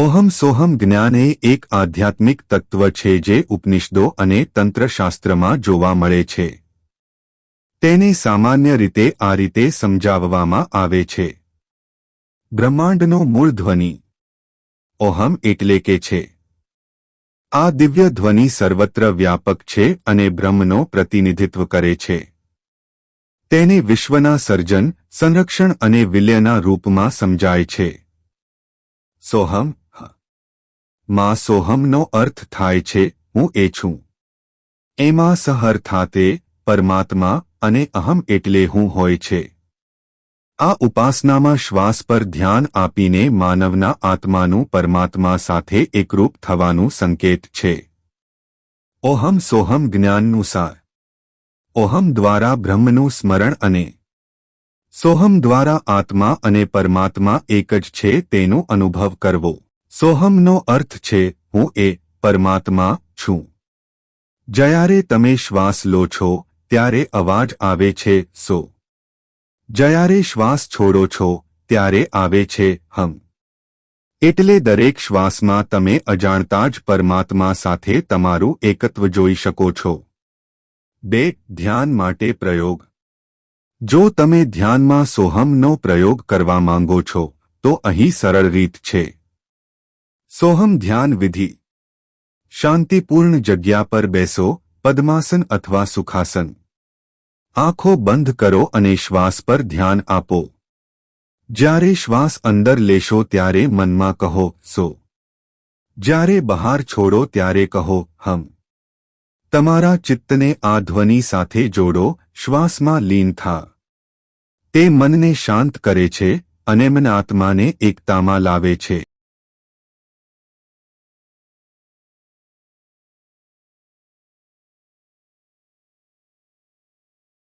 Ohm Soham જ્ઞાન એ એક આધ્યાત્મિક તત્વ છે જે ઉપનિષદો અને તંત્રશાસ્ત્રમાં જોવા મળે છે. તેને સામાન્ય રીતે આ રીતે સમજાવવામાં આવે છે. બ્રહ્માંડનો મૂળ ધ્વનિ. ઓહમ એટલે કે છે. આ દિવ્ય ધ્વનિ સર્વત્ર વ્યાપક છે અને બ્રહ્મનો પ્રતિનિધિત્વ કરે છે. તેને વિશ્વના સર્જન, સંરક્ષણ અને વિલયના રૂપમાં સમજાય છે. સોહમ. માં સોહમનો અર્થ થાય છે, હું એ છું. એમાં સહર્થાતે પરમાત્મા, અને અહમ એટલે હું હોય છે. આ ઉપાસનામાં શ્વાસ પર ધ્યાન આપીને માનવના આત્માનું પરમાત્મા સાથે એકરૂપ થવાનું સંકેત છે. ઓહમ સોહમ જ્ઞાનનુસાર ઓહમ દ્વારા બ્રહ્મનું સ્મરણ અને સોહમ દ્વારા આત્મા અને પરમાત્મા એક જ છે, તેનો અનુભવ કરવો. સોહમનો અર્થ છે, હું એ પરમાત્મા છું. જ્યારે તમે શ્વાસ લો છો, ત્યારે અવાજ આવે છે, સો. જ્યારે શ્વાસ છોડો છો, ત્યારે આવે છે, હમ. એટલે દરેક શ્વાસમાં તમે અજાણતા જ પરમાત્મા સાથે તમારું એકત્વ જોઈ શકો છો. બે, ધ્યાન માટે પ્રયોગ. જો તમે ધ્યાનમાં સોહમનો પ્રયોગ કરવા માંગો છો, તો અહીં સરળ રીત છે. સોહમ ધ્યાન વિધિ. શાંતિપૂર્ણ જગ્યા પર બેસો, પદ્માસન અથવા સુખાસન. આંખો બંધ કરો અને શ્વાસ પર ધ્યાન આપો. જ્યારે શ્વાસ અંદર લેશો ત્યારે મનમાં કહો, સો. જ્યારે બહાર છોડો ત્યારે કહો, હમ. તમારા ચિત્તને આ ધ્વનિ સાથે જોડો, શ્વાસમાં લીન થા. તે મનને શાંત કરે છે અને મન આત્માને એકતામાં લાવે છે.